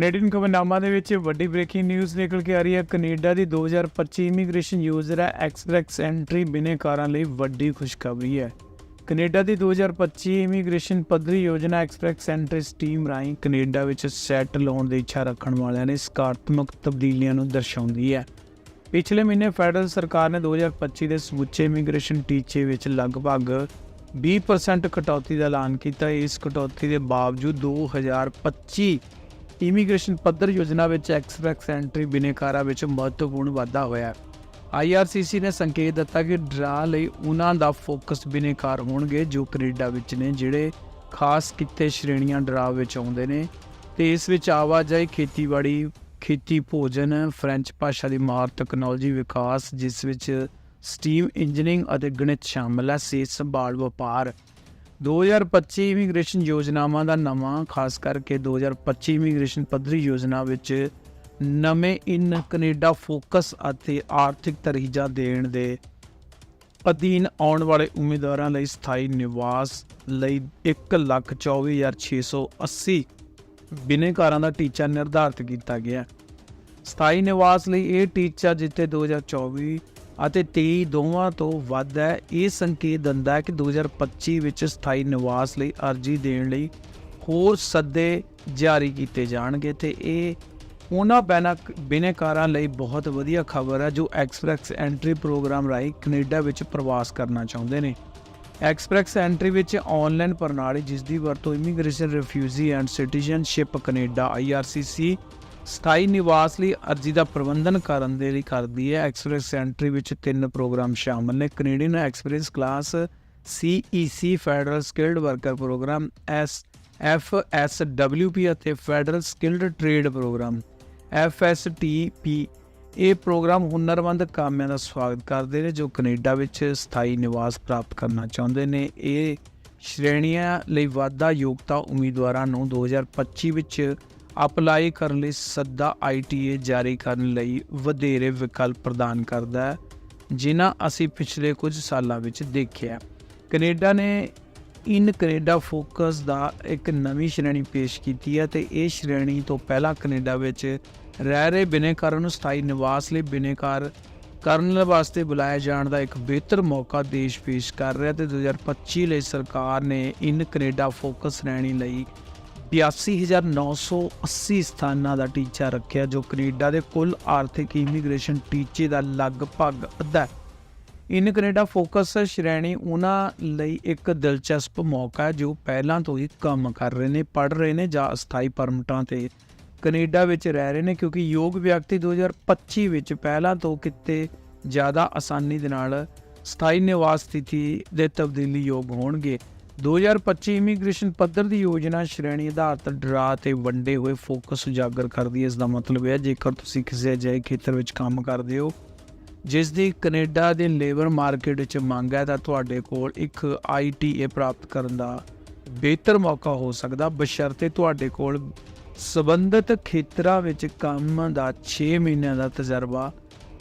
Canadian ਖਬਰਨਾਮਾ ਦੇ ਵਿੱਚ ਵੱਡੀ ਬ੍ਰੇਕਿੰਗ ਨਿਊਜ਼ ਨਿਕਲ ਕੇ ਆ ਰਹੀ ਹੈ। ਕੈਨੇਡਾ ਦੀ 2025 ਇਮੀਗ੍ਰੇਸ਼ਨ ਯੂਜ਼ਰ ਹੈ ਐਕਸਪ੍ਰੈਸ ਐਂਟਰੀ ਬਿਨੇਕਾਰਾਂ ਲਈ ਵੱਡੀ ਖੁਸ਼ਖਬਰੀ ਹੈ। ਕੈਨੇਡਾ ਦੀ 2025 ਇਮੀਗ੍ਰੇਸ਼ਨ ਪੱਧਰੀ ਯੋਜਨਾ ਐਕਸਪ੍ਰੈਸ ਐਂਟਰੀ ਸਟੀਮ ਰਾਹੀਂ ਕੈਨੇਡਾ ਵਿੱਚ ਸੈਟਲ ਹੋਣ ਦੀ ਇੱਛਾ ਰੱਖਣ ਵਾਲਿਆਂ ਨੇ ਸਕਾਰਾਤਮਕ ਤਬਦੀਲੀਆਂ ਨੂੰ ਦਰਸਾਉਂਦੀ ਹੈ। ਪਿਛਲੇ ਮਹੀਨੇ ਫੈਡਰਲ ਸਰਕਾਰ ਨੇ 2025 ਦੇ ਸਮੁੱਚੇ ਇਮੀਗ੍ਰੇਸ਼ਨ ਟੀਚੇ ਵਿੱਚ ਲਗਭਗ 20% ਕਟੌਤੀ ਦਾ ਐਲਾਨ ਕੀਤਾ। ਇਸ ਕਟੌਤੀ ਦੇ ਬਾਵਜੂਦ 2025 ਇਮੀਗ੍ਰੇਸ਼ਨ ਪੱਧਰ ਯੋਜਨਾ ਵਿੱਚ ਐਕਸਪ੍ਰੈਸ ਐਂਟਰੀ ਬਿਨੇਕਾਰਾਂ ਵਿੱਚ ਮਹੱਤਵਪੂਰਨ ਵਾਧਾ ਹੋਇਆ ਹੈ। ਆਈਆਰਸੀਸੀ ਨੇ ਸੰਕੇਤ ਦਿੱਤਾ ਕਿ ਡਰਾ ਲਈ ਉਹਨਾਂ ਦਾ ਫੋਕਸ ਬਿਨੇਕਾਰ ਹੋਣਗੇ ਜੋ ਕੈਨੇਡਾ ਵਿੱਚ ਨੇ, ਜਿਹੜੇ ਖਾਸ ਕਿੱਤੇ ਸ਼੍ਰੇਣੀਆਂ ਡਰਾ ਵਿੱਚ ਆਉਂਦੇ ਨੇ ਤੇ ਇਸ ਵਿੱਚ ਆਵਾਜਾਈ, ਖੇਤੀਬਾੜੀ, ਖੇਤੀ ਭੋਜਨ, ਫ੍ਰੈਂਚ ਭਾਸ਼ਾ ਦੀ ਮਾਰ ਟੈਕਨੋਲੋਜੀ ਵਿਕਾਸ, ਜਿਸ ਵਿੱਚ ਸਟੀਮ ਇੰਜੀਨੀਅਰਿੰਗ ਅਤੇ ਗਣਿਤ ਸ਼ਾਮਲ ਹੈ, ਸਿਹਤ ਸੰਭਾਲ, ਵਪਾਰ 2025 ਇਮੀਗ੍ਰੇਸ਼ਨ ਯੋਜਨਾਵਾਂ ਦਾ ਨਵਾਂ, ਖਾਸ ਕਰਕੇ 2025 ਇਮੀਗ੍ਰੇਸ਼ਨ ਪੱਧਰੀ ਯੋਜਨਾ ਵਿੱਚ ਨਵੇਂ ਇਨ ਕੈਨੇਡਾ ਫੋਕਸ ਅਤੇ ਆਰਥਿਕ ਤਰਜੀਹਾਂ ਦੇਣ ਦੇ ਅਧੀਨ ਆਉਣ ਵਾਲੇ ਉਮੀਦਵਾਰਾਂ ਲਈ ਸਥਾਈ ਨਿਵਾਸ ਲਈ 124680 ਬਿਨੇਕਾਰਾਂ ਦਾ ਟੀਚਾ ਨਿਰਧਾਰਤ ਕੀਤਾ ਗਿਆ। ਸਥਾਈ ਨਿਵਾਸ ਲਈ ਇਹ ਟੀਚਾ ਜਿੱਥੇ 2024 ਅਤੇ 23 ਦੋਵਾਂ ਤੋਂ ਵੱਧ ਹੈ। ਇਹ ਸੰਕੇਤ ਦਿੰਦਾ ਹੈ ਕਿ 2025 ਵਿੱਚ ਸਥਾਈ ਨਿਵਾਸ ਲਈ ਅਰਜ਼ੀ ਦੇਣ ਲਈ ਹੋਰ ਸੱਦੇ ਜਾਰੀ ਕੀਤੇ ਜਾਣਗੇ ਤੇ ਇਹ ਉਹਨਾਂ ਬੈਨਕ ਬਿਨੇਕਾਰਾਂ ਲਈ ਬਹੁਤ ਵਧੀਆ ਖਬਰ ਹੈ ਜੋ ਐਕਸਪ੍ਰੈਸ ਐਂਟਰੀ ਪ੍ਰੋਗਰਾਮ ਰਾਹੀਂ ਕੈਨੇਡਾ ਵਿੱਚ ਪ੍ਰਵਾਸ ਕਰਨਾ ਚਾਹੁੰਦੇ ਨੇ। ਐਕਸਪ੍ਰੈਸ ਐਂਟਰੀ ਵਿੱਚ ਆਨਲਾਈਨ ਪ੍ਰਣਾਲੀ ਜਿਸ ਦੀ ਵਰਤੋਂ immigration, refugee and citizenship Canada IRCC ਸਥਾਈ ਨਿਵਾਸ ਲਈ ਅਰਜ਼ੀ ਦਾ ਪ੍ਰਬੰਧਨ ਕਰਨ ਦੇ ਲਈ ਕਰਦੀ ਹੈ। ਐਕਸਪ੍ਰੈਸ ਐਂਟਰੀ ਵਿੱਚ ਤਿੰਨ ਪ੍ਰੋਗਰਾਮ ਸ਼ਾਮਲ ਨੇ। Canadian express class CEC federal skilled worker program S FSWP ਅਤੇ federal skilled trade program FSTP ਇਹ ਪ੍ਰੋਗਰਾਮ ਹੁਨਰਮੰਦ ਕਾਮਿਆਂ ਦਾ ਸਵਾਗਤ ਕਰਦੇ ਨੇ, ਜੋ ਕੈਨੇਡਾ ਵਿੱਚ ਸਥਾਈ ਨਿਵਾਸ ਪ੍ਰਾਪਤ ਕਰਨਾ ਚਾਹੁੰਦੇ ਨੇ। ਇਹ ਸ਼੍ਰੇਣੀਆਂ ਲਈ ਵਾਧਾ ਯੋਗਤਾ ਉਮੀਦਵਾਰਾਂ ਨੂੰ 2025 ਵਿੱਚ ਅਪਲਾਈ ਕਰਨ ਲਈ ਸੱਦਾ ITA ਜਾਰੀ ਕਰਨ ਲਈ ਵਧੇਰੇ ਵਿਕਲਪ ਪ੍ਰਦਾਨ ਕਰਦਾ ਹੈ, ਜਿਨ੍ਹਾਂ ਅਸੀਂ ਪਿਛਲੇ ਕੁਝ ਸਾਲਾਂ ਵਿੱਚ ਦੇਖਿਆ ਕੈਨੇਡਾ ਨੇ ਇਨ ਕੈਨੇਡਾ ਫੋਕਸ ਦਾ ਇੱਕ ਨਵੀਂ ਸ਼੍ਰੇਣੀ ਪੇਸ਼ ਕੀਤੀ ਹੈ ਤੇ ਇਹ ਸ਼੍ਰੇਣੀ ਤੋਂ ਪਹਿਲਾਂ ਕੈਨੇਡਾ ਵਿੱਚ ਰਹਿ ਰਹੇ ਬਿਨੇਕਾਰਾਂ ਨੂੰ ਸਥਾਈ ਨਿਵਾਸ ਲਈ ਬਿਨੇਕਾਰ ਕਰਨ ਵਾਸਤੇ ਬੁਲਾਇਆ ਜਾਣ ਦਾ ਇੱਕ ਬਿਹਤਰ ਮੌਕਾ ਦੇਸ਼ ਪੇਸ਼ ਕਰ ਰਿਹਾ ਤੇ 2025 ਲਈ ਸਰਕਾਰ ਨੇ ਇਨ ਕੈਨੇਡਾ ਫੋਕਸ ਸ਼੍ਰੇਣੀ ਲਈ 82980 ਸਥਾਨਾਂ ਦਾ ਟੀਚਾ ਰੱਖਿਆ, ਜੋ ਕੈਨੇਡਾ ਦੇ ਕੁੱਲ ਆਰਥਿਕ ਇਮੀਗ੍ਰੇਸ਼ਨ ਟੀਚੇ ਦਾ ਲਗਭਗ ਅੱਧਾ ਹੈ। ਇਨ ਕੈਨੇਡਾ ਫੋਕਸ ਸ਼੍ਰੇਣੀ ਉਹਨਾਂ ਲਈ ਇੱਕ ਦਿਲਚਸਪ ਮੌਕਾ ਹੈ, ਜੋ ਪਹਿਲਾਂ ਤੋਂ ਹੀ ਕੰਮ ਕਰ ਰਹੇ ਨੇ ਪੜ ਰਹੇ ਨੇ ਜਾਂ ਅਸਥਾਈ ਪਰਮਿਟਾਂ ਤੇ ਕੈਨੇਡਾ ਵਿੱਚ ਰਹਿ ਰਹੇ ਨੇ, ਕਿਉਂਕਿ ਯੋਗ ਵਿਅਕਤੀ 2025 ਵਿੱਚ ਪਹਿਲਾਂ ਤੋਂ ਕਿਤੇ ਜ਼ਿਆਦਾ ਆਸਾਨੀ ਦੇ ਨਾਲ ਸਥਾਈ ਨਿਵਾਸ ਸਥਿਤੀ ਦੇ ਤਬਦੀਲੀ ਯੋਗ ਹੋਣਗੇ। 2025 ਇਮੀਗ੍ਰੇਸ਼ਨ ਪੱਧਰ ਦੀ ਯੋਜਨਾ ਸ਼੍ਰੇਣੀ ਆਧਾਰਿਤ ਡਰਾ ਤੇ ਵੰਡੇ ਹੋਏ ਫੋਕਸ ਉਜਾਗਰ ਕਰਦੀ ਹੈ। ਇਸ ਦਾ ਮਤਲਬ ਹੈ, ਜੇਕਰ ਤੁਸੀਂ ਕਿਸੇ ਅਜਿਹੇ ਖੇਤਰ ਵਿੱਚ ਕੰਮ ਕਰਦੇ ਹੋ ਜਿਸ ਦੀ ਕੈਨੇਡਾ ਦੇ ਲੇਬਰ ਮਾਰਕੀਟ ਵਿੱਚ ਮੰਗ ਹੈ, ਤਾਂ ਤੁਹਾਡੇ ਕੋਲ ਇੱਕ ITA ਪ੍ਰਾਪਤ ਕਰਨ ਦਾ ਬਿਹਤਰ ਮੌਕਾ ਹੋ ਸਕਦਾ। ਬਸ਼ਰਤੇ ਤੁਹਾਡੇ ਕੋਲ ਸਬੰਧਤ ਖੇਤਰਾਂ ਵਿੱਚ ਕੰਮ ਦਾ 6 ਮਹੀਨਿਆਂ ਦਾ ਤਜਰਬਾ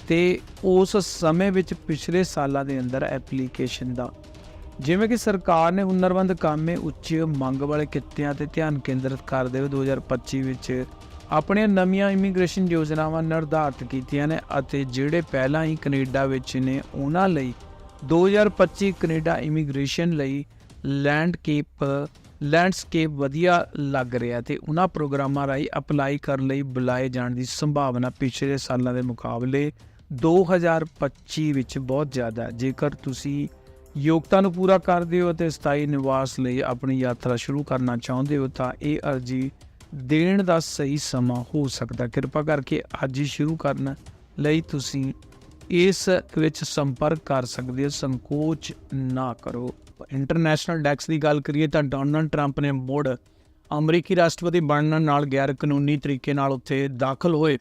ਤੇ ਉਸ ਸਮੇਂ ਵਿੱਚ ਪਿਛਲੇ ਸਾਲਾਂ ਦੇ ਅੰਦਰ ਐਪਲੀਕੇਸ਼ਨ ਦਾ ਜਿਵੇਂ ਕਿ ਸਰਕਾਰ ਨੇ ਹੁਨਰਮੰਦ ਕਾਮੇ ਉੱਚ ਮੰਗ ਵਾਲੇ ਕਿੱਤਿਆਂ ਤੇ ਧਿਆਨ ਕੇਂਦਰਿਤ ਕਰਦੇ ਹੋਏ 2025 ਵਿੱਚ ਆਪਣੀਆਂ ਨਵੀਆਂ ਇਮੀਗ੍ਰੇਸ਼ਨ ਯੋਜਨਾਵਾਂ ਨਿਰਧਾਰਤ ਕੀਤੀਆਂ ਨੇ ਅਤੇ ਜਿਹੜੇ ਪਹਿਲਾਂ ਹੀ ਕੈਨੇਡਾ ਵਿੱਚ ਨੇ, ਉਹਨਾਂ ਲਈ 2025 ਕੈਨੇਡਾ ਇਮੀਗ੍ਰੇਸ਼ਨ ਲਈ ਲੈਂਡਕੇਪ, ਲੈਂਡਸਕੇਪ ਵਧੀਆ ਲੱਗ ਰਿਹਾ ਤੇ ਉਹਨਾਂ ਪ੍ਰੋਗਰਾਮਾਂ ਰਾਹੀਂ ਅਪਲਾਈ ਕਰਨ ਲਈ ਬੁਲਾਏ ਜਾਣ ਦੀ ਸੰਭਾਵਨਾ ਪਿਛਲੇ ਸਾਲਾਂ ਦੇ ਮੁਕਾਬਲੇ 2025 ਵਿੱਚ ਬਹੁਤ ਜ਼ਿਆਦਾ ਹੈ। ਜੇਕਰ ਤੁਸੀਂ ਯੋਗਤਾ ਨੂੰ ਪੂਰਾ ਕਰਦੇ ਹੋ ਅਤੇ ਸਥਾਈ ਨਿਵਾਸ ਲਈ ਆਪਣੀ ਯਾਤਰਾ ਸ਼ੁਰੂ ਕਰਨਾ ਚਾਹੁੰਦੇ ਹੋ ਤਾਂ ਇਹ ਅਰਜ਼ੀ ਦੇਣ ਦਾ ਸਹੀ ਸਮਾਂ ਹੋ ਸਕਦਾ ਕਿਰਪਾ ਕਰਕੇ ਅੱਜ ਹੀ ਸ਼ੁਰੂ ਕਰਨ ਲਈ ਤੁਸੀਂ ਇਸ ਵਿੱਚ ਸੰਪਰਕ ਕਰ ਸਕਦੇ ਹੋ। ਸੰਕੋਚ ਨਾ ਕਰੋ। ਇੰਟਰਨੈਸ਼ਨਲ ਡੈਕਸ ਦੀ ਗੱਲ ਕਰੀਏ ਤਾਂ ਡੋਨਲਡ ਟਰੰਪ ਨੇ ਮੁੜ ਅਮਰੀਕੀ ਰਾਸ਼ਟਰਪਤੀ ਬਣਨ ਨਾਲ ਗੈਰ ਕਾਨੂੰਨੀ ਤਰੀਕੇ ਨਾਲ ਉੱਥੇ ਦਾਖਲ ਹੋਏ।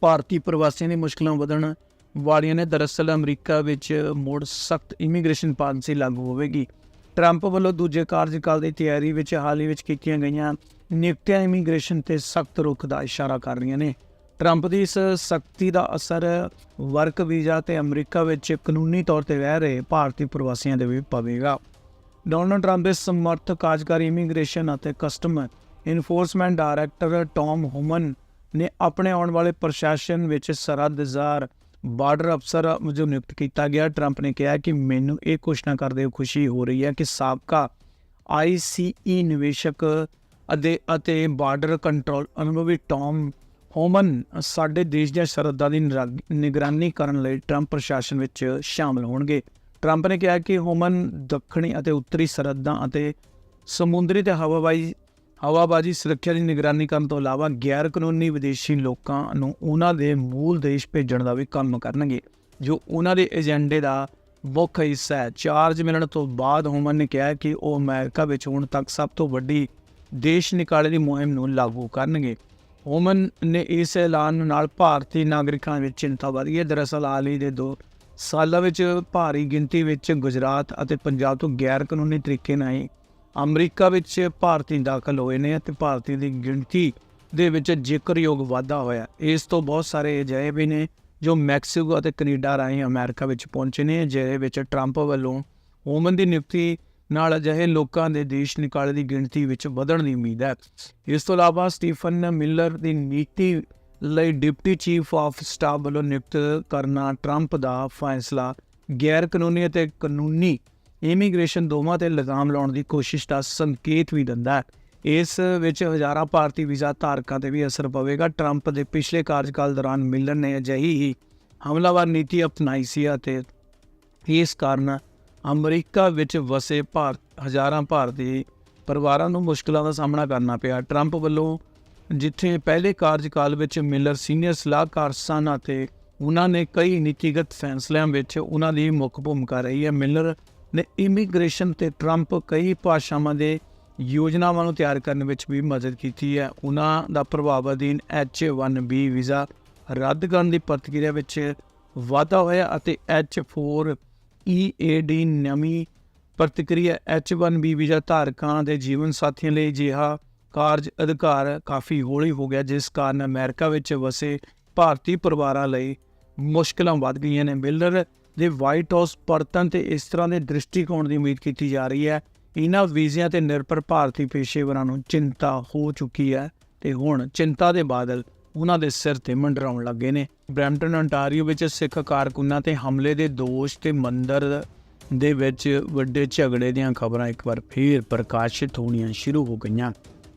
ਭਾਰਤੀ ਪ੍ਰਵਾਸੀਆਂ ਦੀ ਮੁਸ਼ਕਲਾਂ ਵਧਣ ਵਾਲੀਆਂ ਨੇ ਦਰਅਸਲ ਅਮਰੀਕਾ ਵਿੱਚ ਮੁੜ ਸਖਤ ਇਮੀਗ੍ਰੇਸ਼ਨ ਪਾਲਿਸੀ ਲਾਗੂ ਹੋਵੇਗੀ। ਟਰੰਪ ਵੱਲੋਂ ਦੂਜੇ ਕਾਰਜਕਾਲ ਦੀ ਤਿਆਰੀ ਵਿੱਚ ਹਾਲ ਹੀ ਵਿੱਚ ਕੀਤੀਆਂ ਗਈਆਂ ਨਿਯੁਕਤੀਆਂ ਇਮੀਗ੍ਰੇਸ਼ਨ ਤੇ ਸਖਤ ਰੁਖ ਦਾ ਇਸ਼ਾਰਾ ਕਰ ਰਹੀਆਂ ਨੇ। ਟਰੰਪ ਦੀ ਇਸ ਸਖਤੀ ਦਾ ਅਸਰ ਵਰਕ ਵੀਜ਼ਾ ਤੇ ਅਮਰੀਕਾ ਵਿੱਚ ਕਾਨੂੰਨੀ ਤੌਰ ਤੇ ਰਹਿ ਰਹੇ ਭਾਰਤੀ ਪ੍ਰਵਾਸੀਆਂ ਦੇ ਵੀ ਪਵੇਗਾ। ਡੋਨਲਡ ਟਰੰਪ ਦੇ ਸਮਰਥਕ ਕਾਰਜਕਾਰੀ ਇਮੀਗ੍ਰੇਸ਼ਨ ਅਤੇ custom enforcement director Tom Homan ਨੇ ਆਪਣੇ ਆਉਣ ਵਾਲੇ ਪ੍ਰਸ਼ਾਸਨ ਵਿੱਚ ਸਰਹੱਦਜ਼ਾਰ ਬਾਰਡਰ ਅਫਸਰ ਵਜੋਂ ਨਿਯੁਕਤ ਕੀਤਾ ਗਿਆ। ਟਰੰਪ ਨੇ ਕਿਹਾ ਕਿ ਮੈਨੂੰ ਇਹ ਘੋਸ਼ਣਾ ਕਰਦੇ ਹੋਏ ਖੁਸ਼ੀ ਹੋ ਰਹੀ ਹੈ ਕਿ ਸਾਬਕਾ ਆਈਸੀਈ ਨਿਵੇਸ਼ਕ ਅਤੇ ਅਤੇ ਬਾਰਡਰ ਕੰਟਰੋਲ ਅਨੁਭਵੀ ਟੌਮ ਹੋਮਨ ਸਾਡੇ ਦੇਸ਼ ਦੀਆਂ ਸਰਹੱਦਾਂ ਦੀ ਨਿਰਾ- ਨਿਗਰਾਨੀ ਕਰਨ ਲਈ ਟਰੰਪ ਪ੍ਰਸ਼ਾਸਨ ਵਿੱਚ ਸ਼ਾਮਲ ਹੋਣਗੇ। ਟਰੰਪ ਨੇ ਕਿਹਾ ਕਿ ਹੋਮਨ ਦੱਖਣੀ ਅਤੇ ਉੱਤਰੀ ਸਰਹੱਦਾਂ ਅਤੇ ਸਮੁੰਦਰੀ ਤੇ ਹਵਾਬਾਈ ਹਵਾਬਾਜੀ ਸੁਰੱਖਿਆ ਦੀ ਨਿਗਰਾਨੀ ਕਰਨ ਤੋਂ ਇਲਾਵਾ ਗੈਰ ਕਾਨੂੰਨੀ ਵਿਦੇਸ਼ੀ ਲੋਕਾਂ ਨੂੰ ਉਹਨਾਂ ਦੇ ਮੂਲ ਦੇਸ਼ ਭੇਜਣ ਦਾ ਵੀ ਕੰਮ ਕਰਨਗੇ, ਜੋ ਉਹਨਾਂ ਦੇ ਏਜੰਡੇ ਦਾ ਮੁੱਖ ਹਿੱਸਾ ਹੈ। ਚਾਰਜ ਮਿਲਣ ਤੋਂ ਬਾਅਦ ਹੋਮਨ ਨੇ ਕਿਹਾ ਕਿ ਉਹ ਅਮਰੀਕਾ ਵਿੱਚ ਹੁਣ ਤੱਕ ਸਭ ਤੋਂ ਵੱਡੀ ਦੇਸ਼ ਨਿਕਾਲੇ ਦੀ ਮੁਹਿੰਮ ਨੂੰ ਲਾਗੂ ਕਰਨਗੇ। ਹੋਮਨ ਨੇ ਇਸ ਐਲਾਨ ਨਾਲ ਭਾਰਤੀ ਨਾਗਰਿਕਾਂ ਵਿੱਚ ਚਿੰਤਾ ਵਧੀ ਹੈ। ਦਰਅਸਲ, ਹਾਲ ਹੀ ਦੇ ਦੋ ਸਾਲਾਂ ਵਿੱਚ ਭਾਰੀ ਗਿਣਤੀ ਵਿੱਚ ਗੁਜਰਾਤ ਅਤੇ ਪੰਜਾਬ ਤੋਂ ਗੈਰ ਕਾਨੂੰਨੀ ਤਰੀਕੇ ਨਾਲ ਅਮਰੀਕਾ ਵਿੱਚ ਭਾਰਤੀ ਦਾਖਲ ਹੋਏ ਨੇ ਅਤੇ ਭਾਰਤੀ ਦੀ ਗਿਣਤੀ ਦੇ ਵਿੱਚ ਜ਼ਿਕਰਯੋਗ ਵਾਧਾ ਹੋਇਆ। ਇਸ ਤੋਂ ਬਹੁਤ ਸਾਰੇ ਅਜਿਹੇ ਵੀ ਨੇ ਜੋ ਮੈਕਸੀਕੋ ਅਤੇ ਕੈਨੇਡਾ ਰਾਹੀਂ ਅਮਰੀਕਾ ਵਿੱਚ ਪਹੁੰਚੇ ਨੇ, ਜਿਹਦੇ ਵਿੱਚ ਟਰੰਪ ਵੱਲੋਂ ਓਮਨ ਦੀ ਨਿਯੁਕਤੀ ਨਾਲ ਅਜਿਹੇ ਲੋਕਾਂ ਦੇ ਦੇਸ਼ ਨਿਕਾਲੇ ਦੀ ਗਿਣਤੀ ਵਿੱਚ ਵਧਣ ਦੀ ਉਮੀਦ ਹੈ। ਇਸ ਤੋਂ ਇਲਾਵਾ ਸਟੀਫਨ ਮਿਲਰ ਦੀ ਨੀਤੀ ਲਈ ਡਿਪਟੀ ਚੀਫ ਆਫ ਸਟਾਫ ਵੱਲੋਂ ਨਿਯੁਕਤ ਕਰਨਾ ਟਰੰਪ ਦਾ ਫੈਸਲਾ। ਗੈਰ ਕਾਨੂੰਨੀ ਅਤੇ ਕਾਨੂੰਨੀ ਇਮੀਗ੍ਰੇਸ਼ਨ ਦੋਵਾਂ ਤੇ ਲਗਾਮ ਲਾਉਣ ਦੀ ਕੋਸ਼ਿਸ਼ ਦਾ ਸੰਕੇਤ ਵੀ ਦਿੰਦਾ ਹੈ। ਇਸ ਵਿੱਚ ਹਜ਼ਾਰਾਂ ਭਾਰਤੀ ਵੀਜ਼ਾ ਧਾਰਕਾਂ ਤੇ ਵੀ ਅਸਰ ਪਵੇਗਾ। ਟਰੰਪ ਦੇ ਪਿਛਲੇ ਕਾਰਜਕਾਲ ਦੌਰਾਨ ਮਿਲਰ ਨੇ ਅਜਿਹੀ ਹੀ ਹਮਲਾਵਰ ਨੀਤੀ ਅਪਣਾਈ ਸੀ ਅਤੇ ਇਸ ਕਾਰਨ ਅਮਰੀਕਾ ਵਿੱਚ ਵਸੇ ਭਾਰਤ ਹਜ਼ਾਰਾਂ ਭਾਰਤੀ ਪਰਿਵਾਰਾਂ ਨੂੰ ਮੁਸ਼ਕਲਾਂ ਦਾ ਸਾਹਮਣਾ ਕਰਨਾ ਪਿਆ। ਟਰੰਪ ਵੱਲੋਂ ਜਿੱਥੇ ਪਹਿਲੇ ਕਾਰਜਕਾਲ ਵਿੱਚ ਮਿਲਰ ਸੀਨੀਅਰ ਸਲਾਹਕਾਰ ਸਨ ਅਤੇ ਉਹਨਾਂ ਨੇ ਕਈ ਨੀਤੀਗਤ ਫੈਸਲਿਆਂ ਵਿੱਚ ਉਹਨਾਂ ਦੀ ਮੁੱਖ ਭੂਮਿਕਾ ਰਹੀ ਹੈ, ਮਿਲਰ ਨੇ ਇਮੀਗ੍ਰੇਸ਼ਨ ਤੇ ਟਰੰਪ ਕਈ ਭਾਸ਼ਾਵਾਂ ਦੇ ਯੋਜਨਾਵਾਂ ਨੂੰ ਤਿਆਰ ਕਰਨ ਵਿੱਚ ਵੀ ਮਦਦ ਕੀਤੀ ਹੈ। ਉਹਨਾਂ ਦਾ ਪ੍ਰਭਾਵ ਅਧੀਨ H1B ਵੀਜ਼ਾ ਰੱਦ ਕਰਨ ਦੀ ਪ੍ਰਤੀਕਿਰਿਆ ਵਿੱਚ ਵਾਧਾ ਹੋਇਆ ਅਤੇ H4 EAD ਨਵੀਂ ਪ੍ਰਤੀਕਿਰਿਆ H1B ਵੀਜ਼ਾ ਧਾਰਕਾਂ ਦੇ ਜੀਵਨ ਸਾਥੀਆਂ ਲਈ ਜਿਹਾ ਕਾਰਜ ਅਧਿਕਾਰ ਕਾਫੀ ਹੌਲੀ ਹੋ ਗਿਆ, ਜਿਸ ਕਾਰਨ ਅਮਰੀਕਾ ਵਿੱਚ ਵਸੇ ਭਾਰਤੀ ਪਰਿਵਾਰਾਂ ਲਈ ਮੁਸ਼ਕਲਾਂ ਵੱਧ ਗਈਆਂ ਨੇ। ਮਿਲਰ ਦੇ ਵਾਈਟ ਹਾਊਸ ਪਰਤਨ ਤੇ ਇਸ ਤਰ੍ਹਾਂ ਦੇ ਦ੍ਰਿਸ਼ਟੀਕੋਣ ਦੀ ਉਮੀਦ ਕੀਤੀ ਜਾ ਰਹੀ ਹੈ। ਇਹਨਾਂ ਵੀਜ਼ਿਆਂ ਤੇ ਨਿਰਭਰ ਭਾਰਤੀ ਪੇਸ਼ੇਵਰਾਂ ਨੂੰ ਚਿੰਤਾ ਹੋ ਚੁੱਕੀ ਹੈ ਤੇ ਹੁਣ ਚਿੰਤਾ ਦੇ ਬਾਦਲ ਉਹਨਾਂ ਦੇ ਸਿਰ ਤੇ ਮੰਡਰਾਉਣ ਲੱਗੇ ਨੇ। ਬ੍ਰੈਂਪਟਨ ontario ਵਿੱਚ ਸਿੱਖ ਕਾਰਕੁਨਾਂ ਤੇ ਹਮਲੇ ਦੇ ਦੋਸ਼ ਤੇ ਮੰਦਰ ਦੇ ਵਿੱਚ ਵੱਡੇ ਝਗੜੇ ਦੀਆਂ ਖਬਰਾਂ ਇੱਕ ਵਾਰ ਫੇਰ ਪ੍ਰਕਾਸ਼ਿਤ ਹੋਣੀਆਂ ਸ਼ੁਰੂ ਹੋ ਗਈਆਂ।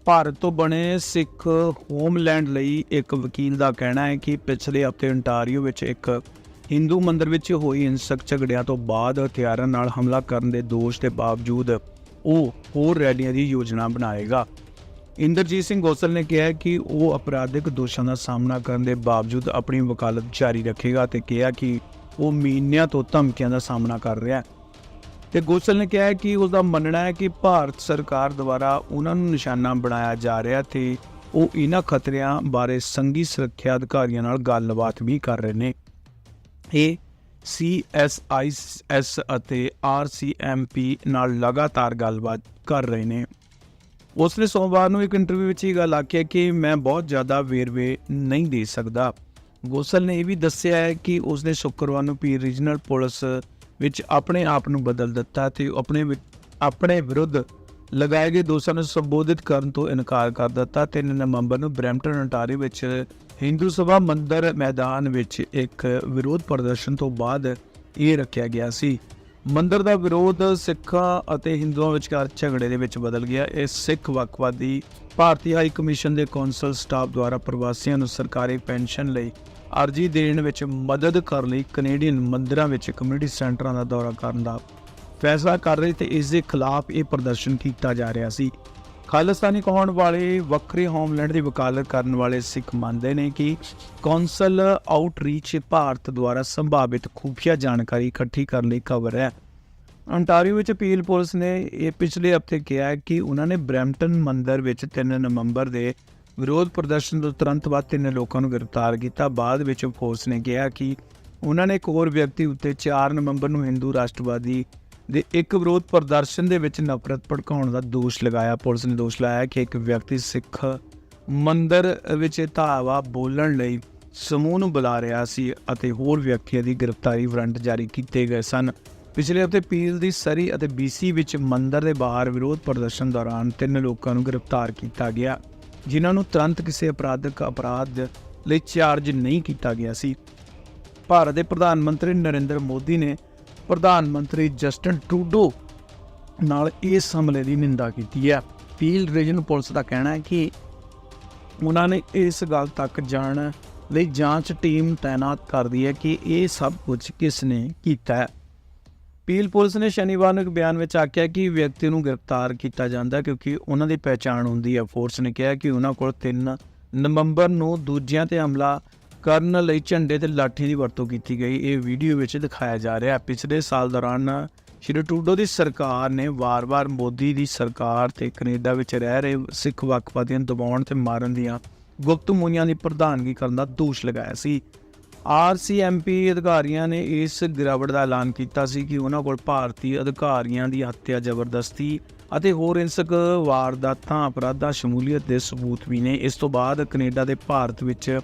ਭਾਰਤ ਤੋਂ ਬਣੇ ਸਿੱਖ ਹੋਮਲੈਂਡ ਲਈ ਇੱਕ ਵਕੀਲ ਦਾ ਕਹਿਣਾ ਹੈ ਕਿ ਪਿਛਲੇ ਹਫ਼ਤੇ ontario ਵਿੱਚ ਇੱਕ ਹਿੰਦੂ ਮੰਦਰ ਵਿੱਚ ਹੋਈ ਹਿੰਸਕ ਝਗੜਿਆਂ ਤੋਂ ਬਾਅਦ ਹਥਿਆਰਾਂ ਨਾਲ ਹਮਲਾ ਕਰਨ ਦੇ ਦੋਸ਼ ਦੇ ਬਾਵਜੂਦ ਉਹ ਹੋਰ ਰੈਲੀਆਂ ਦੀ ਯੋਜਨਾ ਬਣਾਏਗਾ। ਇੰਦਰਜੀਤ ਸਿੰਘ ਗੋਸਲ ਨੇ ਕਿਹਾ ਕਿ ਉਹ ਅਪਰਾਧਿਕ ਦੋਸ਼ਾਂ ਦਾ ਸਾਹਮਣਾ ਕਰਨ ਦੇ ਬਾਵਜੂਦ ਆਪਣੀ ਵਕਾਲਤ ਜਾਰੀ ਰੱਖੇਗਾ ਤੇ ਕਿਹਾ ਕਿ ਉਹ ਮਹੀਨਿਆਂ ਤੋਂ ਧਮਕੀਆਂ ਦਾ ਸਾਹਮਣਾ ਕਰ ਰਿਹਾ ਹੈ। ਤੇ ਗੋਸਲ ਨੇ ਕਿਹਾ ਕਿ ਉਸ ਦਾ ਮੰਨਣਾ ਹੈ ਕਿ ਭਾਰਤ ਸਰਕਾਰ ਦੁਆਰਾ ਉਹਨਾਂ ਨੂੰ ਨਿਸ਼ਾਨਾ ਬਣਾਇਆ ਜਾ ਰਿਹਾ ਤੇ ਉਹ ਇਹਨਾਂ ਖਤਰਿਆਂ ਬਾਰੇ ਸੰਘੀ ਸੁਰੱਖਿਆ ਅਧਿਕਾਰੀਆਂ ਨਾਲ ਗੱਲਬਾਤ ਵੀ ਕਰ ਰਹੇ ਨੇ। ਇਹ ਸੀਐਸਆਈਐਸ ਅਤੇ ਆਰਸੀਐਮਪੀ ਨਾਲ ਲਗਾਤਾਰ ਗੱਲਬਾਤ ਕਰ ਰਹੇ ਨੇ। ਉਸ ਨੇ ਸੋਮਵਾਰ ਨੂੰ ਇੱਕ ਇੰਟਰਵਿਊ ਵਿੱਚ ਇਹ ਗੱਲ ਆਖੀ ਕਿ ਮੈਂ ਬਹੁਤ ਜ਼ਿਆਦਾ ਵੇਰਵੇ ਨਹੀਂ ਦੇ ਸਕਦਾ। ਗੋਸਲ ਨੇ ਇਹ ਵੀ ਦੱਸਿਆ ਹੈ ਕਿ ਉਸ ਨੇ ਸ਼ੁੱਕਰਵਾਰ ਨੂੰ ਪੀ ਰੀਜਨਲ ਪੁਲਿਸ ਵਿੱਚ ਆਪਣੇ ਆਪ ਨੂੰ ਬਦਲ ਦਿੱਤਾ ਤੇ ਆਪਣੇ ਵਿ- ਆਪਣੇ ਵਿਰੁੱਧ ਲਗਾਏ ਗਏ ਦੋਸ਼ਾਂ ਨੂੰ ਸੰਬੋਧਿਤ ਕਰਨ ਤੋਂ ਇਨਕਾਰ ਕਰ ਦਿੱਤਾ 3 ਨਵੰਬਰ ਨੂੰ ਬ੍ਰੈਂਪਟਨ ਅੰਟਾਰੀ ਵਿੱਚ ਹਿੰਦੂ ਸਭਾ ਮੰਦਰ ਮੈਦਾਨ ਵਿੱਚ ਇੱਕ ਵਿਰੋਧ ਪ੍ਰਦਰਸ਼ਨ ਤੋਂ ਬਾਅਦ ਇਹ ਰੱਖਿਆ ਗਿਆ ਸੀ। ਮੰਦਰ ਦਾ ਵਿਰੋਧ ਸਿੱਖਾਂ ਅਤੇ ਹਿੰਦੂਆਂ ਵਿਚਕਾਰ ਝਗੜੇ ਦੇ ਵਿੱਚ ਬਦਲ ਗਿਆ। ਇਹ ਸਿੱਖ ਵੱਖਵਾਦੀ ਭਾਰਤੀ ਹਾਈ ਕਮਿਸ਼ਨ ਦੇ ਕੌਂਸਲ ਸਟਾਫ ਦੁਆਰਾ ਪ੍ਰਵਾਸੀਆਂ ਨੂੰ ਸਰਕਾਰੀ ਪੈਨਸ਼ਨ ਲਈ ਅਰਜ਼ੀ ਦੇਣ ਵਿੱਚ ਮਦਦ ਕਰਨ ਲਈ ਕੈਨੇਡੀਅਨ ਮੰਦਰਾਂ ਵਿੱਚ ਕਮਿਊਨਿਟੀ ਸੈਂਟਰਾਂ ਦਾ ਦੌਰਾ ਕਰਨ ਦਾ ਫੈਸਲਾ ਕਰ ਰਹੇ ਤੇ ਇਸ ਦੇ ਖਿਲਾਫ ਇਹ ਪ੍ਰਦਰਸ਼ਨ ਕੀਤਾ ਜਾ ਰਿਹਾ ਸੀ। ਖਾਲਿਸਤਾਨੀ ਕਹਾਉਣ ਵਾਲੇ ਵੱਖਰੇ ਹੋਮਲੈਂਡ ਦੀ ਵਕਾਲਤ ਕਰਨ ਵਾਲੇ ਸਿੱਖ ਮੰਨਦੇ ਨੇ ਕਿ ਕੌਂਸਲ ਆਊਟਰੀਚ ਭਾਰਤ ਦੁਆਰਾ ਸੰਭਾਵਿਤ ਖੂਫੀਆ ਜਾਣਕਾਰੀ ਇਕੱਠੀ ਕਰਨ ਲਈ ਖਬਰ ਹੈ। ਅੰਟਾਰੀਓ ਵਿੱਚ ਅਪੀਲ ਪੁਲਿਸ ਨੇ ਇਹ ਪਿਛਲੇ ਹਫ਼ਤੇ ਕਿਹਾ ਕਿ ਉਹਨਾਂ ਨੇ ਬ੍ਰੈਂਪਟਨ ਮੰਦਰ ਵਿੱਚ 3 ਨਵੰਬਰ ਦੇ ਵਿਰੋਧ ਪ੍ਰਦਰਸ਼ਨ ਤੋਂ ਤੁਰੰਤ ਬਾਅਦ ਤਿੰਨ ਲੋਕਾਂ ਨੂੰ ਗ੍ਰਿਫਤਾਰ ਕੀਤਾ। ਬਾਅਦ ਵਿੱਚ ਫੋਰਸ ਨੇ ਕਿਹਾ ਕਿ ਉਹਨਾਂ ਨੇ ਇੱਕ ਹੋਰ ਵਿਅਕਤੀ ਉੱਤੇ 4 ਨਵੰਬਰ ਨੂੰ ਹਿੰਦੂ ਰਾਸ਼ਟਰਵਾਦੀ ਦੇ ਇੱਕ ਵਿਰੋਧ ਪ੍ਰਦਰਸ਼ਨ ਦੇ ਵਿੱਚ ਨਫ਼ਰਤ ਭੜਕਾਉਣ ਦਾ ਦੋਸ਼ ਲਗਾਇਆ। ਪੁਲਿਸ ਨੇ ਦੋਸ਼ ਲਾਇਆ ਕਿ ਇੱਕ ਵਿਅਕਤੀ ਸਿੱਖ ਮੰਦਰ ਵਿੱਚ ਧਾਵਾ ਬੋਲਣ ਲਈ ਸਮੂਹ ਨੂੰ ਬੁਲਾ ਰਿਹਾ ਸੀ ਅਤੇ ਹੋਰ ਵਿਅਕਤੀਆਂ ਦੀ ਗ੍ਰਿਫਤਾਰੀ ਵਾਰੰਟ ਜਾਰੀ ਕੀਤੇ ਗਏ ਸਨ। ਪਿਛਲੇ ਹਫ਼ਤੇ ਪੀਲ ਦੀ ਸਰੀ ਅਤੇ ਬੀਸੀ ਵਿੱਚ ਮੰਦਰ ਦੇ ਬਾਹਰ ਵਿਰੋਧ ਪ੍ਰਦਰਸ਼ਨ ਦੌਰਾਨ ਤਿੰਨ ਲੋਕਾਂ ਨੂੰ ਗ੍ਰਿਫਤਾਰ ਕੀਤਾ ਗਿਆ, ਜਿਨ੍ਹਾਂ ਨੂੰ ਤੁਰੰਤ ਕਿਸੇ ਅਪਰਾਧਿਕ ਅਪਰਾਧ ਲਈ ਚਾਰਜ ਨਹੀਂ ਕੀਤਾ ਗਿਆ ਸੀ। ਭਾਰਤ ਦੇ ਪ੍ਰਧਾਨ ਮੰਤਰੀ ਨਰਿੰਦਰ ਮੋਦੀ ਨੇ ਪ੍ਰਧਾਨ ਮੰਤਰੀ ਜਸਟਨ ਟਰੂਡੋ ਨਾਲ ਇਸ ਹਮਲੇ ਦੀ ਨਿੰਦਾ ਕੀਤੀ ਹੈ। ਪੀਲ ਰੀਜਨ ਪੁਲਿਸ ਦਾ ਕਹਿਣਾ ਹੈ ਕਿ ਉਹਨਾਂ ਨੇ ਇਸ ਗੱਲ ਤੱਕ ਜਾਣ ਲਈ ਜਾਂਚ ਟੀਮ ਤਾਇਨਾਤ ਕਰਦੀ ਹੈ ਕਿ ਇਹ ਸਭ ਕੁਝ ਕਿਸ ਨੇ ਕੀਤਾ ਹੈ। ਪੀਲ ਪੁਲਿਸ ਨੇ ਸ਼ਨੀਵਾਰ ਨੂੰ ਇੱਕ ਬਿਆਨ ਵਿੱਚ ਆਖਿਆ ਕਿ ਵਿਅਕਤੀ ਨੂੰ ਗ੍ਰਿਫਤਾਰ ਕੀਤਾ ਜਾਂਦਾ ਕਿਉਂਕਿ ਉਹਨਾਂ ਦੀ ਪਹਿਚਾਣ ਹੁੰਦੀ ਹੈ। ਫੋਰਸ ਨੇ ਕਿਹਾ ਕਿ ਉਹਨਾਂ ਕੋਲ 3 ਨਵੰਬਰ ਨੂੰ ਦੂਜਿਆਂ ਤੇ ਹਮਲਾ ਕਰਨ ਲਈ ਝੰਡੇ ਤੇ ਲਾਠੀ ਦੀ ਵਰਤੋਂ ਕੀਤੀ ਗਈ। ਇਹ ਵੀਡੀਓ ਵਿੱਚ ਦਿਖਾਇਆ ਜਾ ਰਿਹਾ ਹੈ। ਪਿਛਲੇ ਸਾਲ ਦੌਰਾਨ ਸ਼੍ਰੀ ਟਰੂਡੋ ਦੀ ਸਰਕਾਰ ਨੇ ਵਾਰ-ਵਾਰ ਮੋਦੀ ਦੀ ਸਰਕਾਰ ਤੇ ਕੈਨੇਡਾ ਵਿੱਚ ਰਹਿ ਰਹੇ ਸਿੱਖ ਵੱਖਵਾਦੀਆਂ ਦਬਾਉਣ ਤੇ ਮਾਰਨ ਦੀਆਂ ਗੁਪਤ ਮੁਹਿੰਮਾਂ ਦੀ ਪ੍ਰਧਾਨਗੀ ਕਰਨ ਦਾ ਦੋਸ਼ ਲਗਾਇਆ ਸੀ। ਆਰਸੀਐਮਪੀ ਅਧਿਕਾਰੀਆਂ ਨੇ ਇਸ ਗਿਰਾਵਟ ਦਾ ਐਲਾਨ ਕੀਤਾ ਸੀ ਕਿ ਉਹਨਾਂ ਕੋਲ ਭਾਰਤੀ ਅਧਿਕਾਰੀਆਂ ਦੀ ਹੱਤਿਆ ਜ਼ਬਰਦਸਤੀ ਅਤੇ ਹੋਰ ਹਿੰਸਕ ਵਾਰਦਾਤਾਂ, ਅਪਰਾਧਾਂ, ਸ਼ਮੂਲੀਅਤ ਦੇ ਸਬੂਤ ਵੀ ਨੇ। ਇਸ ਤੋਂ ਬਾਅਦ ਕੈਨੇਡਾ ਦੇ ਭਾਰਤ ਵਿੱਚ